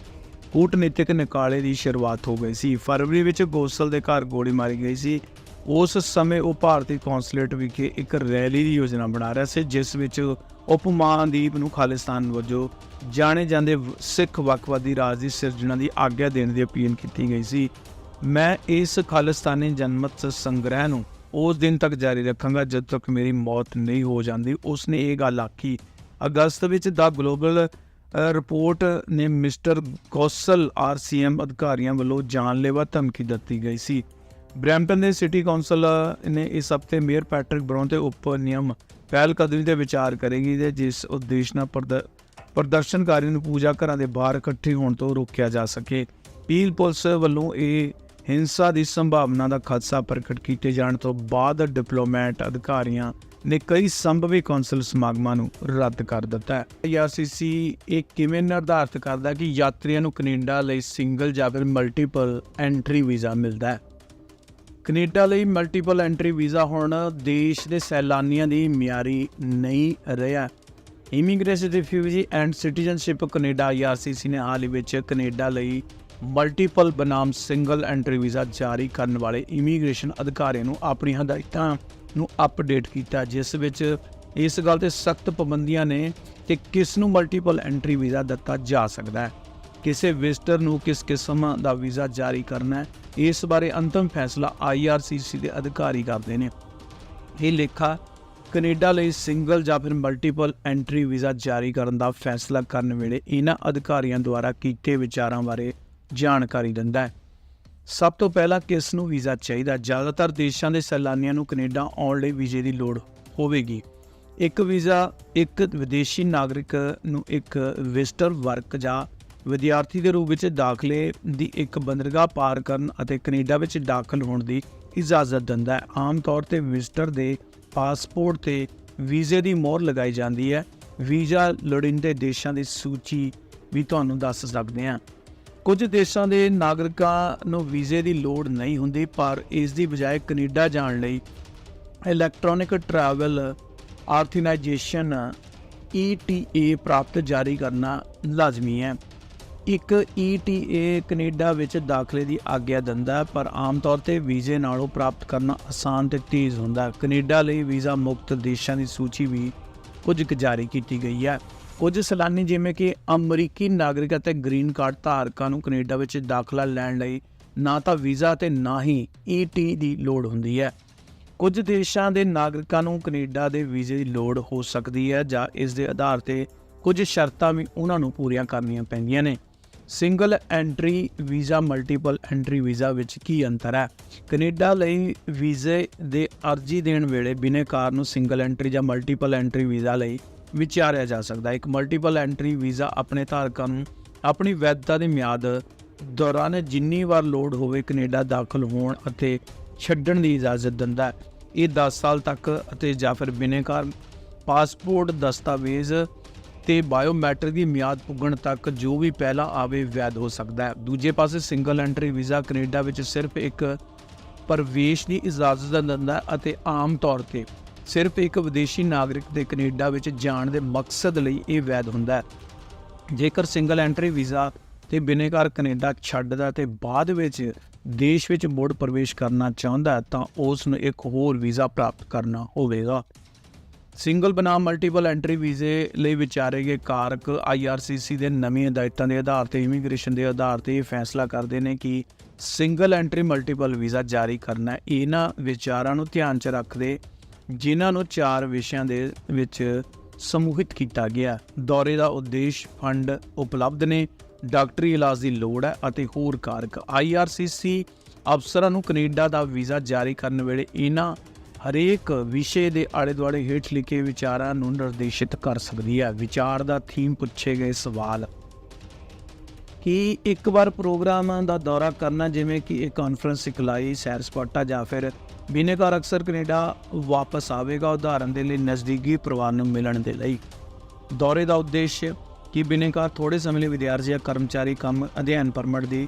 ਕੂਟਨੀਤਿਕ ਨਿਕਾਲੇ ਦੀ ਸ਼ੁਰੂਆਤ ਹੋ ਗਈ ਸੀ। ਫਰਵਰੀ ਵਿੱਚ ਗੋਸਲ ਦੇ ਘਰ ਗੋਲੀ ਮਾਰੀ ਗਈ ਸੀ। ਉਸ ਸਮੇਂ ਉਹ ਭਾਰਤੀ ਕੌਂਸੂਲੇਟ ਵਿਖੇ ਇੱਕ ਰੈਲੀ ਦੀ ਯੋਜਨਾ ਬਣਾ ਰਿਹਾ ਸੀ, ਜਿਸ ਵਿੱਚ ਉਪ ਮਹਾਂਦੀਪ ਨੂੰ ਖਾਲਿਸਤਾਨ ਵਜੋਂ ਜਾਣੇ ਜਾਂਦੇ ਸਿੱਖ ਵੱਖਵਾਦੀ ਰਾਜ ਦੀ ਸਿਰਜਣਾ ਦੀ ਆਗਿਆ ਦੇਣ ਦੀ ਅਪੀਲ ਕੀਤੀ ਗਈ ਸੀ। ਮੈਂ ਇਸ ਖਾਲਿਸਤਾਨੀ ਜਨਮਤ ਸੰਗ੍ਰਹਿ ਨੂੰ ਉਸ ਦਿਨ ਤੱਕ ਜਾਰੀ ਰੱਖਾਂਗਾ, ਜਦ ਤੱਕ ਮੇਰੀ ਮੌਤ ਨਹੀਂ ਹੋ ਜਾਂਦੀ। ਉਸ ਨੇ ਇਹ ਗੱਲ ਆਖੀ। ਅਗਸਤ ਵਿੱਚ ਦਾ ਗਲੋਬਲ ਰਿਪੋਰਟ ਨੇ ਮਿਸਟਰ ਗੋਸਲ ਆਰਸੀਐਮ ਅਧਿਕਾਰੀਆਂ ਵੱਲੋਂ ਜਾਨਲੇਵਾ ਧਮਕੀ ਦਿੱਤੀ ਗਈ ਸੀ। ਬ੍ਰੈਂਪਟਨ ਦੇ ਸਿਟੀ ਕੌਂਸਲ ਨੇ ਇਸ ਹਫ਼ਤੇ ਮੇਅਰ ਪੈਟਰਿਕ ਬਰਾਉਨ ਤੇ ਉਪ ਨਿਯਮ ਪਹਿਲ ਕਦਮੀ ਤੇ ਵਿਚਾਰ ਕਰੇਗੀ ਤੇ ਜਿਸ ਉਦੇਸ਼ ਨਾਲ ਪ੍ਰਦ- ਪ੍ਰਦਰਸ਼ਨਕਾਰੀਆਂ ਨੂੰ ਪੂਜਾ ਘਰਾਂ ਦੇ ਬਾਹਰ ਇਕੱਠੇ ਹੋਣ ਤੋਂ ਰੋਕਿਆ ਜਾ ਸਕੇ। ਪੀਲ ਪੁਲਿਸ ਵੱਲੋਂ ਇਹ ਹਿੰਸਾ ਦੀ ਸੰਭਾਵਨਾ ਦਾ ਖਦਸ਼ਾ ਪ੍ਰਗਟ ਕੀਤੇ ਜਾਣ ਤੋਂ ਬਾਅਦ ਡਿਪਲੋਮੈਟ ਅਧਿਕਾਰੀਆਂ ਨੇ ਕਈ ਸੰਭਵੀ ਕੌਂਸਲ ਸਮਾਗਮਾਂ ਨੂੰ ਰੱਦ ਕਰ ਦਿੱਤਾ ਹੈ। ਆਈਆਰਸੀਸੀ ਇਹ ਕਿਵੇਂ ਨਿਰਧਾਰਤ ਕਰਦਾ ਕਿ ਯਾਤਰੀਆਂ ਨੂੰ ਕੈਨੇਡਾ ਲਈ ਸਿੰਗਲ ਜਾਂ ਫਿਰ ਮਲਟੀਪਲ ਐਂਟਰੀ ਵੀਜ਼ਾ ਮਿਲਦਾ ਹੈ? ਕੈਨੇਡਾ ਲਈ ਮਲਟੀਪਲ ਐਂਟਰੀ ਵੀਜ਼ਾ ਹੁਣ ਦੇਸ਼ ਦੇ ਸੈਲਾਨੀਆਂ ਦੀ ਮਿਆਰੀ ਨਹੀਂ ਰਿਹਾ immigration refugee and citizenship Canada IRCC ਨੇ ਹਾਲ ਹੀ ਵਿੱਚ ਕੈਨੇਡਾ ਲਈ ਮਲਟੀਪਲ ਬਨਾਮ ਸਿੰਗਲ ਐਂਟਰੀ ਵੀਜ਼ਾ ਜਾਰੀ ਕਰਨ ਵਾਲੇ ਇਮੀਗ੍ਰੇਸ਼ਨ ਅਧਿਕਾਰੀਆਂ ਨੂੰ ਆਪਣੀ ਹਦਾਇਤਾਂ ਨੂੰ ਅਪਡੇਟ ਕੀਤਾ, ਜਿਸ ਵਿੱਚ ਇਸ ਗੱਲ ਤੇ ਸਖਤ ਪਾਬੰਦੀਆਂ ਨੇ ਕਿ ਕਿਸ ਨੂੰ ਮਲਟੀਪਲ ਐਂਟਰੀ ਵੀਜ਼ਾ ਦਿੱਤਾ ਜਾ ਸਕਦਾ ਹੈ। ਕਿਸੇ ਵਿਜ਼ਟਰ ਨੂੰ ਕਿਸ ਕਿਸਮ ਦਾ ਵੀਜ਼ਾ ਜਾਰੀ ਕਰਨਾ ਹੈ, ਇਸ ਬਾਰੇ ਅੰਤਮ ਫੈਸਲਾ ਆਈਆਰਸੀਸੀ ਦੇ ਅਧਿਕਾਰੀ ਕਰਦੇ ਨੇ। ਇਹ ਲੇਖਾ ਕੈਨੇਡਾ ਲਈ ਸਿੰਗਲ ਜਾਂ ਫਿਰ ਮਲਟੀਪਲ ਐਂਟਰੀ ਵੀਜ਼ਾ ਜਾਰੀ ਕਰਨ ਦਾ ਫੈਸਲਾ ਕਰਨ ਵੇਲੇ ਇਹਨਾਂ ਅਧਿਕਾਰੀਆਂ ਦੁਆਰਾ ਕੀਤੇ ਵਿਚਾਰਾਂ ਬਾਰੇ ਜਾਣਕਾਰੀ ਦਿੰਦਾ ਹੈ। ਸਭ ਤੋਂ ਪਹਿਲਾਂ ਕਿਸ ਨੂੰ ਵੀਜ਼ਾ ਚਾਹੀਦਾ? ਜ਼ਿਆਦਾਤਰ ਦੇਸ਼ਾਂ ਦੇ ਸੈਲਾਨੀਆਂ ਨੂੰ ਕੈਨੇਡਾ ਆਉਣ ਲਈ ਵੀਜ਼ੇ ਦੀ ਲੋੜ ਹੋਵੇਗੀ। ਇੱਕ ਵੀਜ਼ਾ ਇੱਕ ਵਿਦੇਸ਼ੀ ਨਾਗਰਿਕ ਨੂੰ ਇੱਕ ਵਿਜ਼ਟਰ ਵਰਕ ਜਾਂ ਵਿਦਿਆਰਥੀ ਦੇ ਰੂਪ ਵਿੱਚ ਦਾਖਲੇ ਦੀ ਇੱਕ ਬੰਦਰਗਾਹ ਪਾਰ ਕਰਨ ਅਤੇ ਕੈਨੇਡਾ ਵਿੱਚ ਦਾਖਲ ਹੋਣ ਦੀ ਇਜਾਜ਼ਤ ਦਿੰਦਾ ਹੈ। ਆਮ ਤੌਰ ਤੇ ਵਿਜ਼ਟਰ ਦੇ ਪਾਸਪੋਰਟ ਤੇ ਵੀਜ਼ੇ ਦੀ ਮੋਹਰ ਲਗਾਈ ਜਾਂਦੀ ਹੈ। ਵੀਜ਼ਾ ਲੋੜੀਂਦੇ ਦੇਸ਼ਾਂ ਦੀ ਸੂਚੀ ਵੀ ਤੁਹਾਨੂੰ ਦੱਸ ਸਕਦੇ ਹਾਂ। ਕੁਝ ਦੇਸ਼ਾਂ ਦੇ ਨਾਗਰਿਕਾਂ ਨੂੰ ਵੀਜ਼ੇ ਦੀ ਲੋੜ ਨਹੀਂ ਹੁੰਦੀ, ਪਰ ਇਸ ਦੀ ਬਜਾਏ ਕੈਨੇਡਾ ਜਾਣ ਲਈ ਇਲੈਕਟ੍ਰੋਨਿਕ ਟਰੈਵਲ ਆਰਥਨਾਈਜੇਸ਼ਨ ETA ਪ੍ਰਾਪਤ ਜਾਰੀ ਕਰਨਾ ਲਾਜ਼ਮੀ ਹੈ। ਇੱਕ ETA ਕੈਨੇਡਾ ਵਿੱਚ ਦਾਖਲੇ ਦੀ ਆਗਿਆ ਦਿੰਦਾ ਪਰ ਆਮ ਤੌਰ ਤੇ ਵੀਜ਼ੇ ਨਾਲੋਂ ਪ੍ਰਾਪਤ ਕਰਨਾ ਆਸਾਨ ਤੇ ਤੇਜ਼ ਹੁੰਦਾ ਹੈ। ਕੈਨੇਡਾ ਲਈ ਵੀਜ਼ਾ ਮੁਕਤ ਦੇਸ਼ਾਂ ਦੀ ਸੂਚੀ ਵੀ ਕੁਝ ਕੁ ਜਾਰੀ ਕੀਤੀ ਗਈ ਹੈ। ਕੁਝ ਸੈਲਾਨੀ ਜਿਵੇਂ ਕਿ ਅਮਰੀਕੀ ਨਾਗਰਿਕ ਅਤੇ ਗ੍ਰੀਨ ਕਾਰਡ ਧਾਰਕਾਂ ਨੂੰ ਕੈਨੇਡਾ ਵਿੱਚ ਦਾਖਲਾ ਲੈਣ ਲਈ ਨਾ ਤਾਂ ਵੀਜ਼ਾ ਤੇ ਨਾ ਹੀ ET ਦੀ ਲੋੜ ਹੁੰਦੀ ਹੈ। ਕੁਝ ਦੇਸ਼ਾਂ ਦੇ ਨਾਗਰਿਕਾਂ ਨੂੰ ਕੈਨੇਡਾ ਦੇ ਵੀਜ਼ੇ ਦੀ ਲੋੜ ਹੋ ਸਕਦੀ ਹੈ ਜਾਂ ਇਸ ਦੇ ਆਧਾਰ ਤੇ ਕੁਝ ਸ਼ਰਤਾਂ ਵੀ ਉਹਨਾਂ ਨੂੰ ਪੂਰੀਆਂ ਕਰਨੀਆਂ ਪੈਂਦੀਆਂ ਨੇ। Single entry visa, multiple entry visa ਵਿੱਚ ਕੀ ਅੰਤਰ ਹੈ? ਕੈਨੇਡਾ ਲਈ ਵੀਜ਼ੇ ਦੇ ਅਰਜ਼ੀ ਦੇਣ ਵੇਲੇ ਬਿਨੇਕਾਰ ਨੂੰ ਸਿੰਗਲ ਐਂਟਰੀ ਜਾਂ ਮਲਟੀਪਲ ਐਂਟਰੀ ਵੀਜ਼ਾ ਲਈ ਵਿਚਾਰਿਆ ਜਾ ਸਕਦਾ। ਹੈ ਇੱਕ ਮਲਟੀਪਲ ਐਂਟਰੀ ਵੀਜ਼ਾ ਆਪਣੇ ਧਾਰਕਾਂ ਨੂੰ ਆਪਣੀ ਵੈਧਤਾ ਦੀ ਮਿਆਦ ਦੌਰਾਨ ਜਿੰਨੀ ਵਾਰ ਲੋੜ ਹੋਵੇ ਕੈਨੇਡਾ ਦਾਖਲ ਹੋਣ ਅਤੇ ਛੱਡਣ ਦੀ ਇਜਾਜ਼ਤ ਦਿੰਦਾ ਹੈ। ਇਹ 10 ਸਾਲ ਤੱਕ ਅਤੇ ਜਾਂ ਫਿਰ ਬਿਨੇਕਾਰ ਪਾਸਪੋਰਟ ਦਸਤਾਵੇਜ਼ ਤੇ ਬਾਇਓਮੈਟ੍ਰਿਕ ਦੀ ਮਿਆਦ ਪੁੱਗਣ ਤੱਕ ਜੋ ਵੀ ਪਹਿਲਾਂ ਆਵੇ ਵੈਧ ਹੋ ਸਕਦਾ ਹੈ। ਦੂਜੇ ਪਾਸੇ ਸਿੰਗਲ ਐਂਟਰੀ ਵੀਜ਼ਾ ਕੈਨੇਡਾ ਵਿੱਚ ਸਿਰਫ ਇੱਕ ਪ੍ਰਵੇਸ਼ ਦੀ ਇਜਾਜ਼ਤ ਦਿੰਦਾ ਅਤੇ ਆਮ ਤੌਰ ਤੇ ਸਿਰਫ ਇੱਕ ਵਿਦੇਸ਼ੀ ਨਾਗਰਿਕ ਦੇ ਕੈਨੇਡਾ ਵਿੱਚ ਜਾਣ ਦੇ ਮਕਸਦ ਲਈ ਇਹ ਵੈਧ ਹੁੰਦਾ ਹੈ। ਜੇਕਰ ਸਿੰਗਲ ਐਂਟਰੀ ਵੀਜ਼ਾ ਤੇ ਬਿਨੇਕਾਰ ਕੈਨੇਡਾ ਛੱਡਦਾ ਤੇ ਬਾਅਦ ਵਿੱਚ ਦੇਸ਼ ਵਿੱਚ ਮੁੜ ਪ੍ਰਵੇਸ਼ ਕਰਨਾ ਚਾਹੁੰਦਾ ਤਾਂ ਉਸ ਨੂੰ ਇੱਕ ਹੋਰ ਵੀਜ਼ਾ ਪ੍ਰਾਪਤ ਕਰਨਾ ਹੋਵੇਗਾ। ਸਿੰਗਲ ਬਨਾਮ ਮਲਟੀਪਲ ਐਂਟਰੀ ਵੀਜ਼ੇ ਲਈ ਵਿਚਾਰੇ ਗਏ ਕਾਰਕ IRCC ਦੇ ਨਵੇਂ ਹਦਾਇਤਾਂ ਦੇ ਆਧਾਰ ਤੇ ਇਮੀਗ੍ਰੇਸ਼ਨ ਦੇ ਆਧਾਰ ਤੇ ਇਹ ਫੈਸਲਾ ਕਰਦੇ ਨੇ ਕਿ ਸਿੰਗਲ ਐਂਟਰੀ ਮਲਟੀਪਲ ਵੀਜ਼ਾ ਜਾਰੀ ਕਰਨਾ ਇਹਨਾਂ ਵਿਚਾਰਾਂ ਨੂੰ ਧਿਆਨ 'ਚ ਰੱਖਦੇ ਜਿਨ੍ਹਾਂ ਨੂੰ ਚਾਰ ਵਿਸ਼ਿਆਂ ਦੇ ਵਿੱਚ ਸਮੂਹਿਤ ਕੀਤਾ ਗਿਆ। ਦੌਰੇ ਦਾ ਉਦੇਸ਼ ਫੰਡ ਉਪਲਬਧ ਨੇ, ਡਾਕਟਰੀ ਇਲਾਜ ਦੀ ਲੋੜ ਹੈ ਅਤੇ ਹੋਰ ਕਾਰਕ। IRCC ਅਫਸਰਾਂ ਨੂੰ ਕੈਨੇਡਾ ਦਾ ਵੀਜ਼ਾ ਜਾਰੀ ਕਰਨ ਵੇਲੇ ਇਹਨਾਂ ਹਰੇਕ ਵਿਸ਼ੇ ਦੇ ਆਲੇ ਦੁਆਲੇ ਹੇਠ ਲਿਖੇ ਵਿਚਾਰਾਂ ਨੂੰ ਨਿਰਦੇਸ਼ਿਤ ਕਰ ਸਕਦੀ ਹੈ। ਵਿਚਾਰ ਦਾ ਥੀਮ ਪੁੱਛੇ ਗਏ ਸਵਾਲ। ਕਿ ਇੱਕ ਵਾਰ ਪ੍ਰੋਗਰਾਮਾਂ ਦਾ ਦੌਰਾ ਕਰਨਾ, ਜਿਵੇਂ ਕਿ ਇੱਕ ਕਾਨਫਰੰਸ ਸਿਖਲਾਈ ਸੈਰ ਸਪਾਟਾ ਜਾਂ ਫਿਰ ਬਿਨੇਕਾਰ ਅਕਸਰ ਕੈਨੇਡਾ ਵਾਪਸ ਆਵੇਗਾ ਉਦਾਹਰਨ ਦੇ ਲਈ ਨਜ਼ਦੀਕੀ ਪਰਿਵਾਰ ਨੂੰ ਮਿਲਣ ਦੇ ਲਈ। ਦੌਰੇ ਦਾ ਉਦੇਸ਼ ਕਿ ਬਿਨੇਕਾਰ ਥੋੜੇ ਸਮੇਂ ਲਈ ਵਿਦਿਆਰਥੀ ਜਾਂ ਕਰਮਚਾਰੀ ਕੰਮ ਅਧਿਐਨ ਪਰਮਿਟ ਦੀ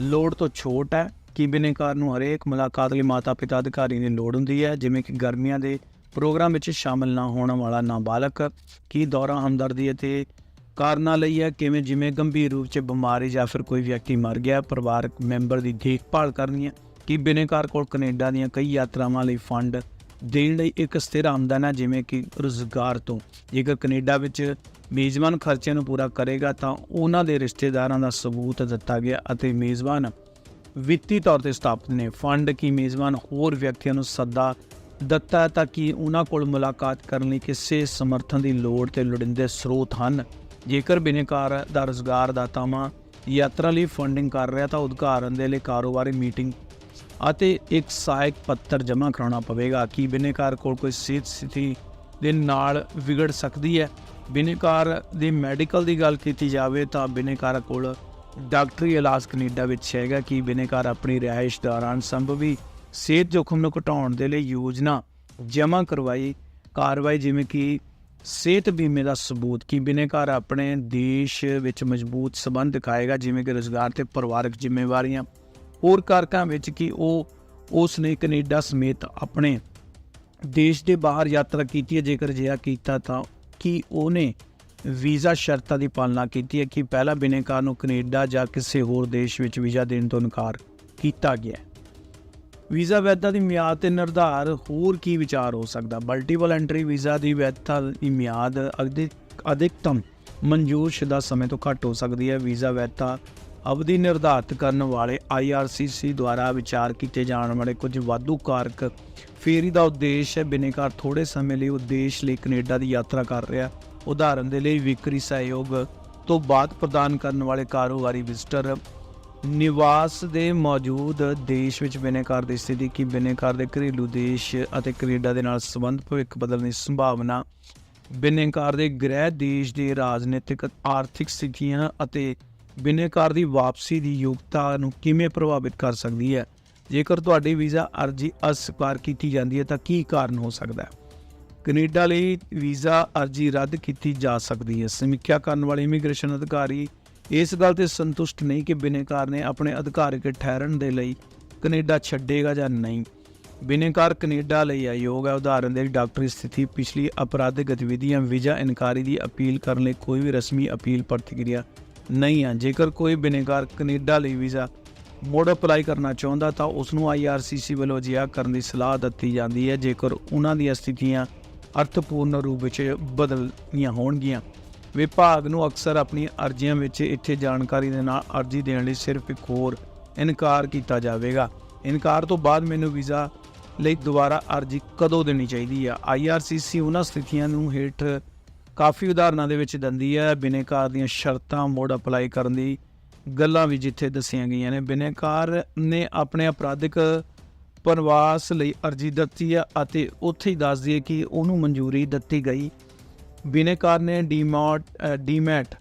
ਲੋੜ ਤੋਂ ਛੋਟ ਹੈ। ਕਿ ਬਿਨੇਕਾਰ ਨੂੰ ਹਰੇਕ ਮੁਲਾਕਾਤ ਲਈ ਮਾਤਾ-ਪਿਤਾ ਅਧਿਕਾਰੀ ਦੀ ਲੋੜ ਹੁੰਦੀ ਹੈ, ਜਿਵੇਂ ਕਿ ਗਰਮੀਆਂ ਦੇ ਪ੍ਰੋਗਰਾਮ ਵਿੱਚ ਸ਼ਾਮਲ ਨਾ ਹੋਣ ਵਾਲਾ ਨਾਬਾਲਗ। ਕੀ ਦੌਰਾ ਹਮਦਰਦੀ ਅਤੇ ਕਾਰਨਾਂ ਲਈ ਹੈ? ਕਿਵੇਂ, ਜਿਵੇਂ ਗੰਭੀਰ ਰੂਪ 'ਚ ਬਿਮਾਰੀ ਜਾਂ ਫਿਰ ਕੋਈ ਵਿਅਕਤੀ ਮਰ ਗਿਆ, ਪਰਿਵਾਰਕ ਮੈਂਬਰ ਦੀ ਦੇਖਭਾਲ ਕਰਨੀ ਹੈ? ਕਿ ਬਿਨੇਕਾਰ ਕੋਲ ਕੈਨੇਡਾ ਦੀਆਂ ਕਈ ਯਾਤਰਾਵਾਂ ਲਈ ਫੰਡ ਦੇਣ ਲਈ ਇੱਕ ਸਥਿਰ ਆਮਦਨ ਹੈ, ਜਿਵੇਂ ਕਿ ਰੁਜ਼ਗਾਰ ਤੋਂ। ਜੇਕਰ ਕੈਨੇਡਾ ਵਿੱਚ ਮੇਜ਼ਬਾਨ ਖਰਚਿਆਂ ਨੂੰ ਪੂਰਾ ਕਰੇਗਾ, ਤਾਂ ਉਹਨਾਂ ਦੇ ਰਿਸ਼ਤੇਦਾਰਾਂ ਦਾ ਸਬੂਤ ਦਿੱਤਾ ਗਿਆ ਅਤੇ ਮੇਜ਼ਬਾਨ ਵਿੱਤੀ ਤੌਰ ਤੇ ਸਥਾਪਿਤ ਨੇ। ਫੰਡ ਕੀ ਮੇਜ਼ਬਾਨ ਹੋਰ ਵਿਅਕਤੀਆਂ ਨੂੰ ਸੱਦਾ ਦਿੱਤਾ ਹੈ, ਤਾਂ ਕਿ ਉਹਨਾਂ ਕੋਲ ਮੁਲਾਕਾਤ ਕਰਨ ਲਈ ਕਿਸੇ ਸਮਰਥਨ ਦੀ ਲੋੜ ਤੇ ਲੋੜੀਂਦੇ ਸਰੋਤ ਹਨ। ਜੇਕਰ ਬਿਨੇਕਾਰ ਦਾ ਰੁਜ਼ਗਾਰ ਦਾਤਾਵਾਂ ਯਾਤਰਾ ਲਈ ਫੰਡਿੰਗ ਕਰ ਰਿਹਾ, ਤਾਂ ਉਦਘਾਟਨ ਦੇ ਲਈ ਕਾਰੋਬਾਰੀ ਮੀਟਿੰਗ ਅਤੇ ਇੱਕ ਸਹਾਇਕ ਪੱਤਰ ਜਮ੍ਹਾਂ ਕਰਾਉਣਾ ਪਵੇਗਾ। ਕਿ ਬਿਨੇਕਾਰ ਕੋਲ ਕੋਈ ਸਿਹਤ ਸਥਿਤੀ ਦੇ ਨਾਲ ਵਿਗੜ ਸਕਦੀ ਹੈ? ਬਿਨੇਕਾਰ ਦੇ ਮੈਡੀਕਲ ਦੀ ਗੱਲ ਕੀਤੀ ਜਾਵੇ ਤਾਂ ਬਿਨੇਕਾਰ ਕੋਲ ਡਾਕਟਰੀ ਇਲਾਜ ਕੈਨੇਡਾ ਵਿੱਚ ਹੈਗਾ। ਕਿ ਬਿਨੇਕਾਰ ਆਪਣੀ ਰਿਹਾਇਸ਼ ਦੌਰਾਨ ਸੰਭਵੀ ਸਿਹਤ ਜੋਖਮ ਨੂੰ ਘਟਾਉਣ ਦੇ ਲਈ ਯੋਜਨਾ ਜਮ੍ਹਾਂ ਕਰਵਾਈ? ਕਾਰਵਾਈ ਜਿਵੇਂ ਕਿ ਸਿਹਤ ਬੀਮੇ ਦਾ ਸਬੂਤ। ਕਿ ਬਿਨੇਕਾਰ ਆਪਣੇ ਦੇਸ਼ ਵਿੱਚ ਮਜ਼ਬੂਤ ਸਬੰਧ ਦਿਖਾਏਗਾ? ਜਿਵੇਂ ਕਿ ਰੋਜ਼ਗਾਰ ਤੇ ਪਰਿਵਾਰਕ ਜ਼ਿੰਮੇਵਾਰੀਆਂ। ਹੋਰ ਕਾਰਕਾਂ ਵਿੱਚ ਕਿ ਉਹ ਉਸ ਨੇ ਕੈਨੇਡਾ ਸਮੇਤ ਆਪਣੇ ਦੇਸ਼ ਦੇ ਬਾਹਰ ਯਾਤਰਾ ਕੀਤੀ ਹੈ। ਜੇਕਰ ਜਿਆ ਕੀਤਾ ਤਾਂ ਕਿ ਉਹਨੇ ਵੀਜ਼ਾ ਸ਼ਰਤਾਂ ਦੀ ਪਾਲਣਾ ਕੀਤੀ ਹੈ ਕਿ ਪਹਿਲਾ ਬਿਨੇਕਾਰ ਨੂੰ ਕੈਨੇਡਾ ਜਾਂ ਕਿਸੇ ਹੋਰ ਦੇਸ਼ ਵਿੱਚ ਵੀਜ਼ਾ ਦੇਣ ਤੋਂ ਇਨਕਾਰ ਕੀਤਾ ਗਿਆ ਵੀਜ਼ਾ ਵੈਧਤਾ ਦੀ ਮਿਆਦ ਤੇ ਨਿਰਧਾਰ ਹੋਰ ਕੀ ਵਿਚਾਰ ਹੋ ਸਕਦਾ? ਮਲਟੀਪਲ ਐਂਟਰੀ ਵੀਜ਼ਾ ਦੀ ਵੈਧਤਾ ਦੀ ਮਿਆਦ ਅਧਿਕ, ਅਧਿਕਤਮ ਮਨਜ਼ੂਰ ਸ਼ੁਦਾ ਸਮੇਂ ਤੋਂ ਘੱਟ ਹੋ ਸਕਦੀ ਹੈ। ਵੀਜ਼ਾ ਵੈਧਤਾ ਅਵਧੀ ਨਿਰਧਾਰਤ ਕਰਨ ਵਾਲੇ IRCC ਦੁਆਰਾ ਵਿਚਾਰ ਕੀਤੇ ਜਾਣ ਵਾਲੇ ਕੁਝ ਵਾਧੂ ਕਾਰਕ ਫੇਰੀ ਦਾ ਉਦੇਸ਼ ਹੈ। ਬਿਨੇਕਾਰ ਥੋੜੇ ਸਮੇਂ ਲਈ ਉਦੇਸ਼ ਲਈ ਕੈਨੇਡਾ ਦੀ ਯਾਤਰਾ ਕਰ ਰਿਹਾ ਉਦਾਹਰਨ ਦੇ ਲਈ ਵਿਕਰੀ ਸਹਿਯੋਗ ਤੋਂ ਬਾਅਦ ਪ੍ਰਦਾਨ ਕਰਨ ਵਾਲੇ ਕਾਰੋਬਾਰੀ ਵਿਜ਼ਟਰ ਨਿਵਾਸ ਦੇ ਮੌਜੂਦ ਦੇਸ਼ ਵਿੱਚ ਬਿਨੇਕਾਰ ਦੀ ਸਥਿਤੀ ਕੀ ਬਿਨੇਕਾਰ ਦੇ ਘਰੇਲੂ ਦੇਸ਼ ਅਤੇ ਕੈਨੇਡਾ ਦੇ ਨਾਲ ਸੰਬੰਧ ਭਵਿੱਖ ਬਦਲਣ ਦੀ ਸੰਭਾਵਨਾ ਬਿਨੇਕਾਰ ਦੇ ਗ੍ਰਹਿ ਦੇਸ਼ ਦੇ ਰਾਜਨੀਤਿਕ ਆਰਥਿਕ ਸਥਿਤੀਆਂ ਅਤੇ ਬਿਨੇਕਾਰ ਦੀ ਵਾਪਸੀ ਦੀ ਯੋਗਤਾ ਨੂੰ ਕਿਵੇਂ ਪ੍ਰਭਾਵਿਤ ਕਰ ਸਕਦੀ ਹੈ? ਜੇਕਰ ਤੁਹਾਡੀ ਵੀਜ਼ਾ ਅਰਜ਼ੀ ਅਸਵੀਕਾਰ ਕੀਤੀ ਜਾਂਦੀ ਹੈ, ਤਾਂ ਕੀ ਕਾਰਨ ਹੋ ਸਕਦਾ ਹੈ? ਕੈਨੇਡਾ ਲਈ ਵੀਜ਼ਾ ਅਰਜ਼ੀ ਰੱਦ ਕੀਤੀ ਜਾ ਸਕਦੀ ਹੈ। ਸਮੀਖਿਆ ਕਰਨ ਵਾਲੇ ਇਮੀਗ੍ਰੇਸ਼ਨ ਅਧਿਕਾਰੀ ਇਸ ਗੱਲ ਤੇ ਸੰਤੁਸ਼ਟ ਨਹੀਂ ਕਿ ਬਿਨੇਕਾਰ ਨੇ ਆਪਣੇ ਅਧਿਕਾਰਿਕ ਠਹਿਰਨ ਦੇ ਲਈ ਕੈਨੇਡਾ ਛੱਡੇਗਾ ਜਾਂ ਨਹੀਂ। ਬਿਨੇਕਾਰ ਕੈਨੇਡਾ ਲਈ ਆਯੋਗ ਹੈ। ਉਦਾਹਰਨ ਦੇ ਡਾਕਟਰੀ ਸਥਿਤੀ ਪਿਛਲੀ ਅਪਰਾਧਿਕ ਗਤੀਵਿਧੀਆਂ, ਵੀਜ਼ਾ ਇਨਕਾਰੀ ਦੀ ਅਪੀਲ ਕਰਨ ਲਈ ਕੋਈ ਵੀ ਰਸਮੀ ਅਪੀਲ ਪ੍ਰਤੀਕਿਰਿਆ ਨਹੀਂ ਆ। ਜੇਕਰ ਕੋਈ ਬਿਨੇਕਾਰ ਕੈਨੇਡਾ ਲਈ ਵੀਜ਼ਾ ਮੋੜ ਅਪਲਾਈ ਕਰਨਾ ਚਾਹੁੰਦਾ ਤਾਂ ਉਸ ਨੂੰ IRCC ਵੱਲੋਂ ਅਜਿਹਾ ਕਰਨ ਦੀ ਸਲਾਹ ਦਿੱਤੀ ਜਾਂਦੀ ਹੈ, ਜੇਕਰ ਉਹਨਾਂ ਦੀਆਂ ਸਥਿਤੀਆਂ ਅਰਥਪੂਰਨ ਰੂਪ ਵਿੱਚ ਬਦਲੀਆਂ ਹੋਣਗੀਆਂ। ਵਿਭਾਗ ਨੂੰ ਅਕਸਰ ਆਪਣੀ ਅਰਜ਼ੀਆਂ ਵਿੱਚ ਇੱਥੇ ਜਾਣਕਾਰੀ ਦੇ ਨਾਲ ਅਰਜ਼ੀ ਦੇਣ ਲਈ ਸਿਰਫ ਇੱਕ ਹੋਰ ਇਨਕਾਰ ਕੀਤਾ ਜਾਵੇਗਾ। ਇਨਕਾਰ ਤੋਂ ਬਾਅਦ ਮੈਨੂੰ ਵੀਜ਼ਾ ਲਈ ਦੁਬਾਰਾ ਅਰਜ਼ੀ ਕਦੋਂ ਦੇਣੀ ਚਾਹੀਦੀ ਆ? IRCC ਉਹਨਾਂ ਸਥਿਤੀਆਂ ਨੂੰ ਹੇਠ ਕਾਫੀ ਉਦਾਹਰਨਾਂ ਦੇ ਵਿੱਚ ਦਿੰਦੀ ਹੈ। ਬਿਨੇਕਾਰ ਦੀਆਂ ਸ਼ਰਤਾਂ ਮੋੜ ਅਪਲਾਈ ਕਰਨ ਦੀ ਗੱਲਾਂ ਵੀ ਜਿੱਥੇ ਦੱਸੀਆਂ ਗਈਆਂ ਨੇ। ਬਿਨੇਕਾਰ ਨੇ ਆਪਣੇ ਅਪਰਾਧਿਕ ਪਰਵਾਸ ਲਈ ਅਰਜ਼ੀ ਦਿੱਤੀ ਹੈ ਅਤੇ ਉੱਥੇ ਹੀ ਦੱਸ ਦਈਏ ਕਿ ਉਹਨੂੰ ਮਨਜ਼ੂਰੀ ਦਿੱਤੀ ਗਈ। ਬਿਨੇਕਾਰ ਨੇ ਡੀਮੋਟ ਡੀਮੈਟ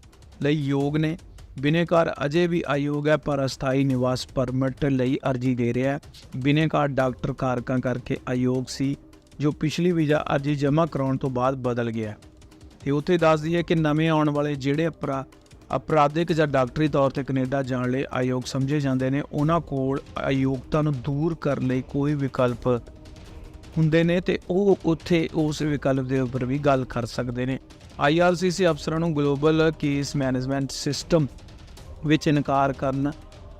ਲਈ ਯੋਗ ਨੇ। ਬਿਨੇਕਾਰ ਅਜੇ ਵੀ ਆਯੋਗ ਹੈ, ਪਰ ਅਸਥਾਈ ਨਿਵਾਸ ਪਰਮਿਟ ਲਈ ਅਰਜ਼ੀ ਦੇ ਰਿਹਾ ਹੈ। ਬਿਨੇਕਾਰ ਡਾਕਟਰ ਕਾਰਕਾਂ ਕਰਕੇ ਆਯੋਗ ਸੀ, ਜੋ ਪਿਛਲੀ ਵੀਜ਼ਾ ਅਰਜ਼ੀ ਜਮ੍ਹਾਂ ਕਰਾਉਣ ਤੋਂ ਬਾਅਦ ਬਦਲ ਗਿਆ ਤੇ ਉੱਥੇ ਦੱਸਦੀ ਹੈ ਕਿ ਨਵੇਂ ਆਉਣ ਵਾਲੇ ਜਿਹੜੇ ਅਪਰਾ, ਅਪਰਾਧਿਕ ਜਾਂ ਡਾਕਟਰੀ ਤੌਰ ਤੇ ਕੈਨੇਡਾ ਜਾਣ ਲਈ ਆਯੋਗ ਸਮਝੇ ਜਾਂਦੇ ਨੇ, ਉਹਨਾਂ ਕੋਲ ਅਯੋਗਤਾ ਨੂੰ ਦੂਰ ਕਰਨ ਲਈ ਕੋਈ ਵਿਕਲਪ ਹੁੰਦੇ ਨੇ ਤੇ ਉਹ ਉੱਥੇ ਉਸ ਵਿਕਲਪ ਦੇ ਉੱਪਰ ਵੀ ਗੱਲ ਕਰ ਸਕਦੇ ਨੇ। IRCC ਅਫਸਰਾਂ ਨੂੰ ਗਲੋਬਲ ਕੇਸ ਮੈਨੇਜਮੈਂਟ ਸਿਸਟਮ ਵਿੱਚ ਇਨਕਾਰ ਕਰਨ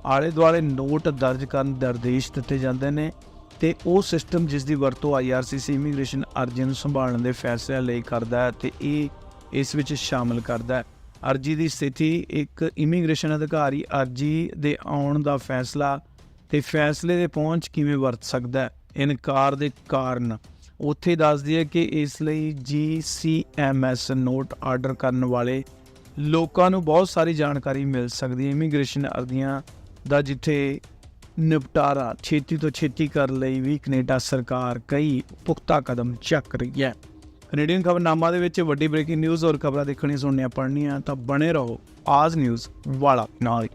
ਆਲੇ ਦੁਆਲੇ ਨੋਟ ਦਰਜ ਕਰਨ ਦੇ ਨਿਰਦੇਸ਼ ਦਿੱਤੇ ਜਾਂਦੇ ਨੇ। ਤੇ ਉਹ ਸਿਸਟਮ ਜਿਸ ਦੀ ਵਰਤੋਂ ਆਈਆਰਸੀਸੀ ਇਮੀਗ੍ਰੇਸ਼ਨ ਅਰਜ਼ੀ ਨੂੰ ਸੰਭਾਲਣ ਦੇ ਫੈਸਲੇ ਲਈ ਕਰਦਾ ਹੈ ਤੇ ਇਹ ਇਸ ਵਿੱਚ ਸ਼ਾਮਲ ਕਰਦਾ ਹੈ। ਅਰਜ਼ੀ ਦੀ ਸਥਿਤੀ, ਇੱਕ ਇਮੀਗ੍ਰੇਸ਼ਨ ਅਧਿਕਾਰੀ ਅਰਜ਼ੀ ਦੇ ਆਉਣ ਦਾ ਫੈਸਲਾ ਤੇ ਫੈਸਲੇ ਦੇ ਪਹੁੰਚ ਕਿਵੇਂ ਵਰਤ ਸਕਦਾ ਹੈ, ਇਨਕਾਰ ਦੇ ਕਾਰਨ। ਉੱਥੇ ਦੱਸਦੀ ਹੈ ਕਿ ਇਸ ਲਈ ਜੀਸੀਐਮਐਸ ਨੋਟ ਆਰਡਰ ਕਰਨ ਵਾਲੇ ਲੋਕਾਂ ਨੂੰ ਬਹੁਤ ਸਾਰੀ ਜਾਣਕਾਰੀ ਮਿਲ ਸਕਦੀ ਹੈ। ਇਮੀਗ੍ਰੇਸ਼ਨ ਅਰਜ਼ੀਆਂ ਦਾ ਜਿੱਥੇ ਨਿਪਟਾਰਾ ਛੇਤੀ ਤੋਂ ਛੇਤੀ ਕਰਨ ਲਈ ਵੀ ਕੈਨੇਡਾ ਸਰਕਾਰ ਕਈ ਪੁਖਤਾ ਕਦਮ ਚੱਕ ਰਹੀ ਹੈ। ਕੈਨੇਡੀਅਨ ਖਬਰਨਾਮਾ ਦੇ ਵਿੱਚ ਵੱਡੀ ਬ੍ਰੇਕਿੰਗ ਨਿਊਜ਼ ਔਰ ਖਬਰਾਂ ਦੇਖਣੀਆਂ ਸੁਣਨੀਆਂ ਪੜ੍ਹਨੀਆਂ ਤਾਂ ਬਣੇ ਰਹੋ ਆਜ ਨਿਊਜ਼ ਵਾਲਾ ਨਾਲ